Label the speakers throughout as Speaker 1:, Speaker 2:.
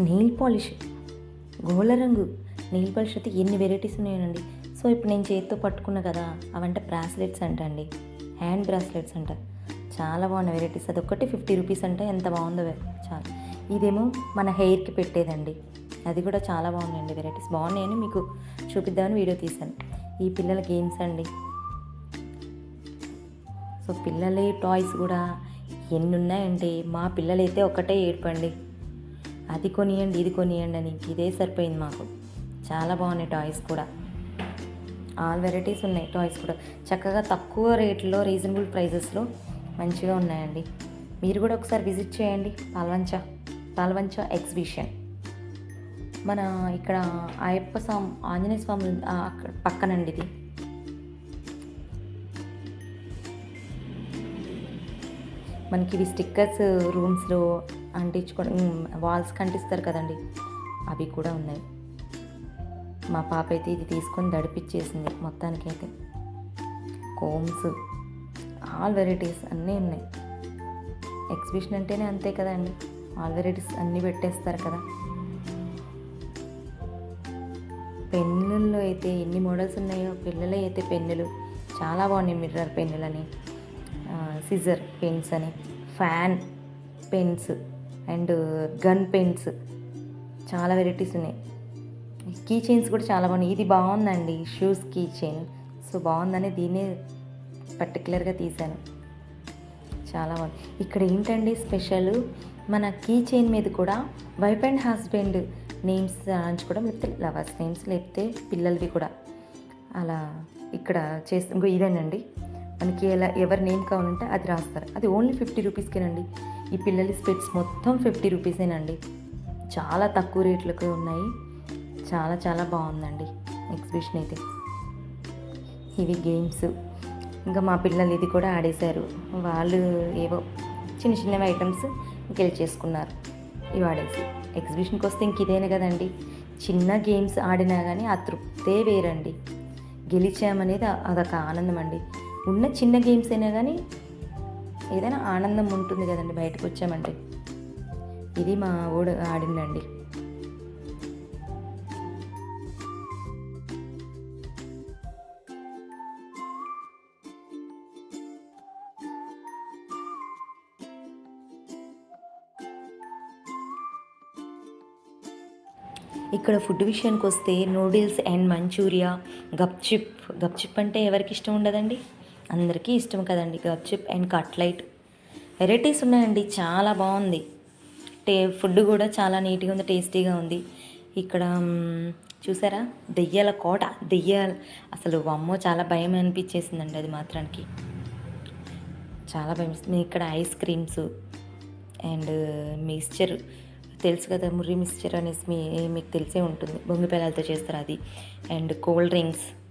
Speaker 1: Nail polish. గోళ్ళ రంగు nail polish అయితే ఎన్ని వెరైటీస్ ఉన్నాయండి. సో ఇప్పుడు నేను చేతితో పట్టుకున్నా కదా అవంటే బ్రాస్లెట్స్ అంట అండి హ్యాండ్ బ్రాస్లెట్స్ అంట. చాలా బాగున్నాయి వెరైటీస్ అదొక్కటి ఫిఫ్టీ రూపీస్ అంటే. ఎంత బాగుందో చాలా. ఇదేమో మన హెయిర్కి పెట్టేదండి. అది కూడా చాలా బాగున్నాయండి వెరైటీస్ బాగున్నాయని మీకు చూపిద్దామని వీడియో తీశాను. ఈ పిల్లల గేమ్స్ అండి. సో పిల్లల టాయ్స్ కూడా ఎన్ని ఉన్నాయంటే మా పిల్లలైతే ఒకటే ఏడ్పండి. అది కొనియండి ఇది కొనియండి అని ఇదే సరిపోయింది మాకు. చాలా బాగున్నాయి టాయ్స్ కూడా. ఆల్ వెరైటీస్ ఉన్నాయి టాయ్స్ కూడా. చక్కగా తక్కువ రేట్లో రీజనబుల్ ప్రైజెస్లో మంచిగా ఉన్నాయండి. మీరు కూడా ఒకసారి విజిట్ చేయండి. పాల్వంచ పాల్వంచ ఎగ్జిబిషన్. మన ఇక్కడ అయ్యప్ప స్వామి ఆంజనేయ స్వామి పక్కనండి ఇది. మనకి ఇవి స్టిక్కర్స్ రూమ్స్లో అంటించుకోవడం వాల్స్ కంటిస్తారు కదండి. అవి కూడా ఉన్నాయి. మా పాప అయితే ఇది తీసుకొని దడిపించేసింది మొత్తానికైతే కోమ్స్ ఆల్ వెరైటీస్ అన్నీ ఉన్నాయి. ఎగ్జిబిషన్ అంటేనే అంతే కదండి ఆల్ వెరైటీస్ అన్నీ పెట్టేస్తారు కదా. పెన్నుల్లో అయితే ఎన్ని మోడల్స్ ఉన్నాయో పిల్లలే అయితే పెన్నులు. చాలా బాగున్నాయి మిర్రర్ పెన్నులని. సిజర్ పెన్స్ అని. Fan pens and gun pens చాలా వెరైటీస్ ఉన్నాయి. కీ చైన్స్ కూడా చాలా బాగున్నాయి. ఇది బాగుందండి షూస్ కీ చైన్. సో బాగుందని దీన్నే పర్టికులర్గా తీశాను. చాలా బాగుంది. ఇక్కడ ఏంటండి స్పెషల్? మన కీ చైన్ మీద కూడా వైఫ్ అండ్ హస్బెండ్ నేమ్స్ రాయించుకోవడం లేకపోతే లవర్స్ నేమ్స్ లేకపోతే పిల్లలవి కూడా అలా ఇక్కడ చేస్తాం ఇంకో ఇదేనండి. మనకి ఎలా ఎవరి నేమ్ కావాలంటే అది రాస్తారు. అది ఓన్లీ ఫిఫ్టీ రూపీస్కేనండి. ఈ పిల్లల స్పెట్స్ మొత్తం ఫిఫ్టీ రూపీసేనండి. చాలా తక్కువ రేట్లకు ఉన్నాయి. చాలా చాలా బాగుందండి ఎగ్జిబిషన్ అయితే. ఇవి గేమ్స్. ఇంకా మా పిల్లలు ఇది కూడా ఆడేశారు. వాళ్ళు ఏవో చిన్న చిన్నవి ఐటమ్స్ గెలిచేసుకున్నారు ఇవి ఆడేసి. ఎగ్జిబిషన్కి వస్తే ఇంక ఇదేనే కదండి. చిన్న గేమ్స్ ఆడినా కానీ ఆ తృప్తే వేరండి. గెలిచామనేది అదొక ఆనందం అండి ఉన్న చిన్న గేమ్స్ అయినా కానీ ఏదైనా ఆనందం ఉంటుంది కదండి బయటకు వచ్చామంటే. ఇది మా ఊడ ఆడిందండి ఇక్కడ ఫుడ్ విషయానికి వస్తే noodles and manchuria gupchup. Gupchup అంటే ఎవరికి ఇష్టం ఉండదండి? అందరికీ ఇష్టం కదండి గప్చిప్ అండ్ కట్లైట్. వెరైటీస్ ఉన్నాయండి చాలా బాగుంది. టే ఫుడ్ కూడా చాలా నీట్గా ఉంది టేస్టీగా ఉంది. ఇక్కడ చూసారా? దెయ్యాల కోట. దెయ్యాల అసలు అమ్మో చాలా భయం అనిపించేసిందండి అది మాత్రానికి. చాలా భయం ఇక్కడ ఐస్ క్రీమ్స్ అండ్ మిక్స్చర్ తెలుసు కదా ముర్రి మిక్స్చర్ అనేసి మీ మీకు తెలిసే ఉంటుంది. బొంగిపిల్లలతో చేస్తారు అది. And cool drinks.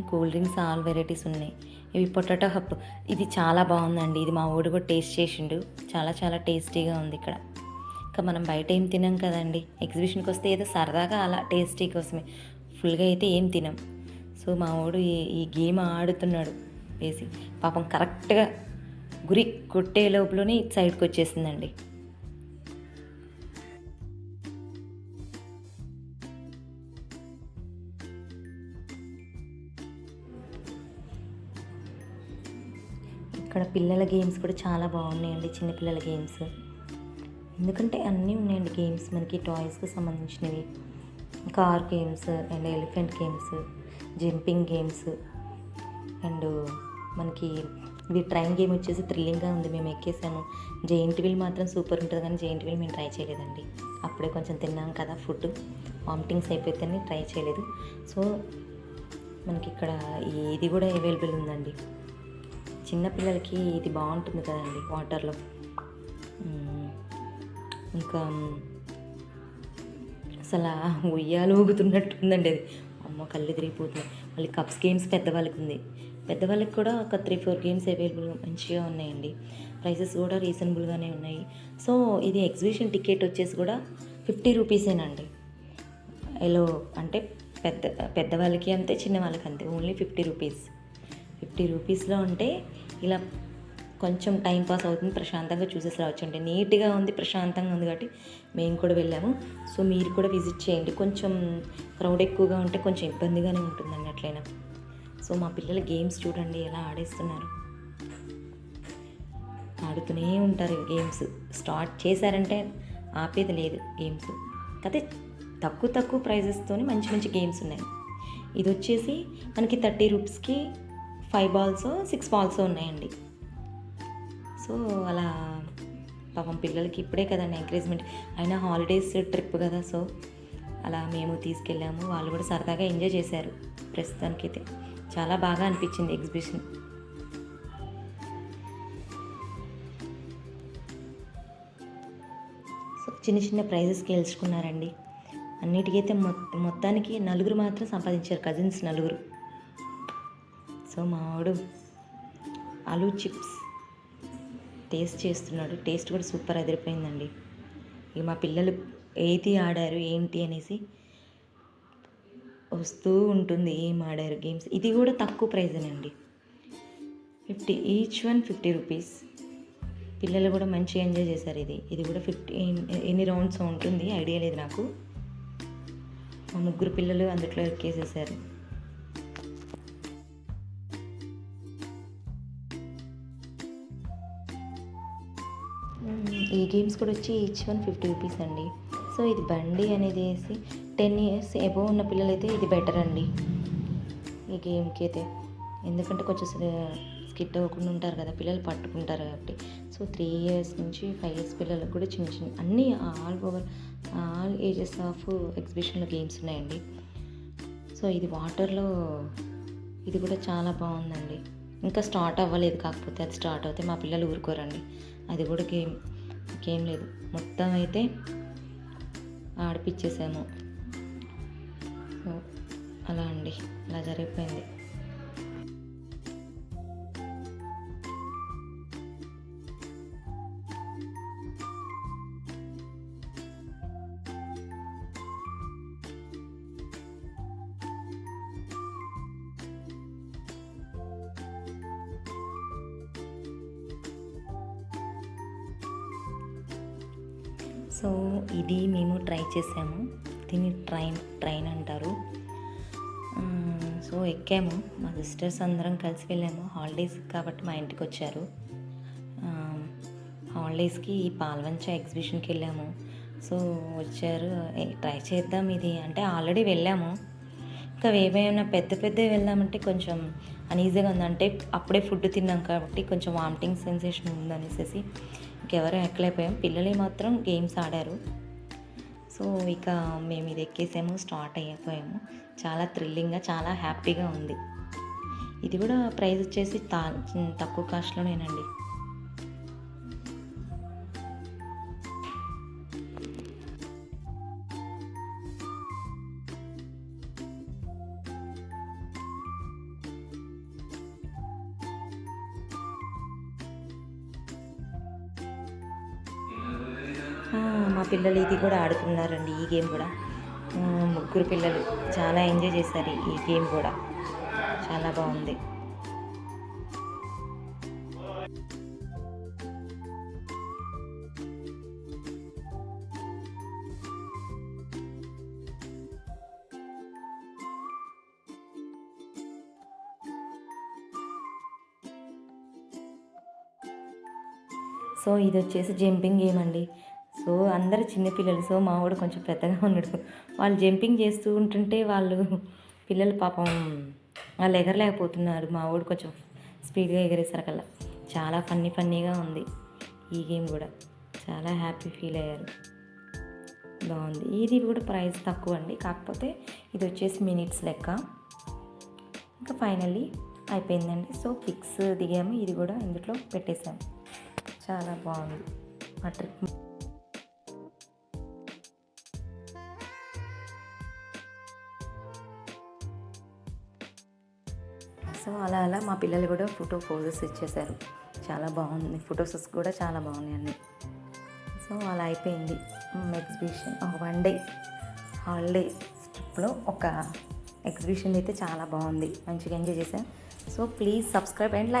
Speaker 1: Cool drinks all varieties ఉన్నాయి. ఇవి పొటాటో హప్ ఇది చాలా బాగుందండి. ఇది మా ఊడు కూడా టేస్ట్ చేసిండు. చాలా చాలా టేస్టీగా ఉంది ఇక్కడ. ఇంకా మనం బయట ఏం తినాం కదండి? ఎగ్జిబిషన్కి వస్తే ఏదో సరదాగా అలా టేస్టీ కోసమే. ఫుల్గా అయితే ఏం తినాం. సో మా వాడు ఈ ఈ గేమ్ ఆడుతున్నాడు. వేసి పాపం కరెక్ట్గా గురి కొట్టే లోపలనే ఇటు సైడ్కి వచ్చేసిందండి. ఇక్కడ పిల్లల గేమ్స్ కూడా చాలా బాగున్నాయండి చిన్నపిల్లల గేమ్స్. ఎందుకంటే అన్నీ ఉన్నాయండి గేమ్స్ మనకి టాయ్స్కి సంబంధించినవి. Car games and elephant games jumping games and మనకి ఇది ట్రైన్ గేమ్ వచ్చేసి థ్రిల్లింగ్గా ఉంది. మేము ఎక్కేసాము. జెయింట్ వీల్ మాత్రం సూపర్ ఉంటుంది కానీ జెయింట్ వీల్ మేము ట్రై చేయలేదండి. అప్పుడే కొంచెం తిన్నాం కదా ఫుడ్ వామిటింగ్స్ అయిపోతేనే ట్రై చేయలేదు. సో మనకి ఇక్కడ ఇది కూడా అవైలబుల్ ఉందండి. చిన్నపిల్లలకి ఇది బాగుంటుంది కదండి వాటర్లో. ఇంకా అసలు ఆ ఉయ్యాలు ఊగుతున్నట్టుందండి అది. అమ్మ కళ్ళు తిరిగిపోతుంది మళ్ళీ కప్స్ గేమ్స్ పెద్దవాళ్ళకి ఉంది. పెద్దవాళ్ళకి కూడా ఒక త్రీ ఫోర్ గేమ్స్ అవైలబుల్ మంచిగా ఉన్నాయండి. ప్రైసెస్ కూడా రీజనబుల్గానే ఉన్నాయి. సో ఇది ఎగ్జిబిషన్ టికెట్ వచ్చేసి కూడా ఫిఫ్టీ రూపీసేనండి. ఎలో అంటే పెద్ద పెద్దవాళ్ళకి అంతే చిన్న వాళ్ళకి అంతే. Only fifty rupees. ఫిఫ్టీ రూపీస్లో ఉంటే ఇలా కొంచెం టైం పాస్ అవుతుంది. ప్రశాంతంగా చూసేసి రావచ్చు అంటే నీట్గా ఉంది ప్రశాంతంగా ఉంది కాబట్టి మేము కూడా వెళ్ళాము. సో మీరు కూడా విజిట్ చేయండి. కొంచెం క్రౌడ్ ఎక్కువగా ఉంటే కొంచెం ఇబ్బందిగానే ఉంటుంది అన్నట్లయినా సో మా పిల్లల గేమ్స్ చూడండి ఎలా ఆడేస్తున్నారు. ఆడుతూనే ఉంటారు గేమ్స్. స్టార్ట్ చేశారంటే ఆపేది లేదు గేమ్స్. కాకపోతే తక్కువ తక్కువ ప్రైజెస్తోనే మంచి మంచి గేమ్స్ ఉన్నాయి. ఇది వచ్చేసి మనకి థర్టీ రూపీస్కి ఫైవ్ బాల్స్ సిక్స్ బాల్స్ ఉన్నాయండి. సో అలా పాపం పిల్లలకి ఇప్పుడే కదండి ఎంకరేజ్మెంట్. అయినా హాలిడేస్ ట్రిప్ కదా సో అలా మేము తీసుకెళ్ళాము. వాళ్ళు కూడా సరదాగా ఎంజాయ్ చేశారు ప్రస్తుతానికైతే. చాలా బాగా అనిపించింది ఎగ్జిబిషన్. సో చిన్న చిన్న ప్రైజెస్ గెలుచుకున్నారండి. అన్నిటికైతే మొత్తానికి నలుగురు మాత్రం సంపాదించారు కజిన్స్ నలుగురు. సో మావాడు ఆలూ చిప్స్. టేస్ట్ చేస్తున్నాడు. టేస్ట్ కూడా సూపర్ అదిరిపోయిందండి. ఇక మా పిల్లలు ఏది ఆడారు ఏంటి అనేసి వస్తూ ఉంటుంది ఏం ఆడారు గేమ్స్. ఇది కూడా తక్కువ ప్రైజేనండి fifty each one fifty rupees. పిల్లలు కూడా మంచిగా ఎంజాయ్ చేశారు ఇది. ఇది కూడా ఫిఫ్టీ ఎన్ని రౌండ్స్ ఉంటుంది ఐడియా లేదు నాకు. మా ముగ్గురు పిల్లలు అందులో ఎక్కేసేసారు. ఈ గేమ్స్ కూడా వచ్చి ఈచ్ వన్ ఫిఫ్టీ రూపీస్ అండి. సో ఇది బండి అనేది వేసి టెన్ ఇయర్స్ ఎబో ఉన్న పిల్లలైతే ఇది బెటర్ అండి. ఈ గేమ్కి అయితే. ఎందుకంటే కొంచెం స్కిట్ అవ్వకుండా ఉంటారు కదా పిల్లలు పట్టుకుంటారు కాబట్టి. సో త్రీ ఇయర్స్ నుంచి ఫైవ్ ఇయర్స్ పిల్లలకు కూడా చిన్న చిన్న అన్నీ all over all ages of ఎగ్జిబిషన్లో గేమ్స్ ఉన్నాయండి. సో ఇది వాటర్లో ఇది కూడా చాలా బాగుందండి. ఇంకా స్టార్ట్ అవ్వలేదు కాకపోతే అది స్టార్ట్ అవుతే మా పిల్లలు ఊరుకోరండి. అది కూడా గేమ్ ఇంకేం లేదు. మొత్తం అయితే ఆడిపిచ్చేసాము. సో అలా అండి. అలా జరిగిపోయింది. సో ఇది మేము ట్రై చేసాము. దీన్ని ట్రైన్ ట్రైన్ అంటారు. సో ఎక్కాము. మా సిస్టర్స్ అందరం కలిసి వెళ్ళాము. హాలిడేస్ కాబట్టి మా ఇంటికి వచ్చారు. హాలిడేస్కి ఈ పాల్వంచ ఎగ్జిబిషన్కి వెళ్ళాము. సో వచ్చారు. ట్రై చేద్దాం ఇది. అంటే ఆల్రెడీ వెళ్ళాము. ఇంకా ఏమైనా పెద్ద పెద్దవి వెళ్దామంటే కొంచెం అనీజీగా ఉంది. అంటే అప్పుడే ఫుడ్ తిన్నాం కాబట్టి కొంచెం వామిటింగ్ సెన్సేషన్ ఉందనేసి ఇంకెవరూ ఎక్కలేకపోయాం. పిల్లలే మాత్రం గేమ్స్ ఆడారు. సో ఇక మేము ఇది ఎక్కేసాము స్టార్ట్ అయిపోయాము చాలా థ్రిల్లింగ్గా చాలా హ్యాపీగా ఉంది. ఇది కూడా ప్రైస్ వచ్చేసి తా తక్కువ కాస్ట్లోనేనండి. మా పిల్లలు ఇది కూడా ఆడుతున్నారండి ఈ గేమ్ కూడా. ముగ్గురు పిల్లలు. చాలా ఎంజాయ్ చేశారు ఈ గేమ్ కూడా. చాలా బాగుంది. సో ఇది వచ్చేసి జంపింగ్ గేమ్ అండి. సో అందరు చిన్నపిల్లలు సో మా వాడు కొంచెం పెద్దగా ఉన్నాడు. వాళ్ళు జంపింగ్ చేస్తూ ఉంటుంటే వాళ్ళు పిల్లలు పాపం వాళ్ళు ఎగరలేకపోతున్నారు. మా వాడు కొంచెం స్పీడ్గా ఎగరేసరికల్లా. చాలా ఫన్నీ ఫన్నీగా ఉంది ఈ గేమ్ కూడా. చాలా హ్యాపీ ఫీల్ అయ్యారు. బాగుంది. ఇది కూడా ప్రైస్ తక్కువ అండి. కాకపోతే ఇది వచ్చేసి మినిట్స్ లెక్క. ఇంకా ఫైనల్లీ అయిపోయిందండి. సో పిక్స్ దిగాము. ఇది కూడా ఇందులో పెట్టేసాము చాలా బాగుంది. ఆ ట్రిప్ సో అలా అలా మా పిల్లలు కూడా ఫోటో పోజెస్ ఇచ్చేశారు. చాలా బాగుంది. ఫొటోస్ కూడా చాలా బాగున్నాయి అన్నీ. సో అలా అయిపోయింది. ఎగ్జిబిషన్. ఒక వన్ డే హాలిడే ట్రిప్లో ఒక ఎగ్జిబిషన్ అయితే చాలా బాగుంది. మంచిగా ఎంజాయ్ చేశాను. So please subscribe and like.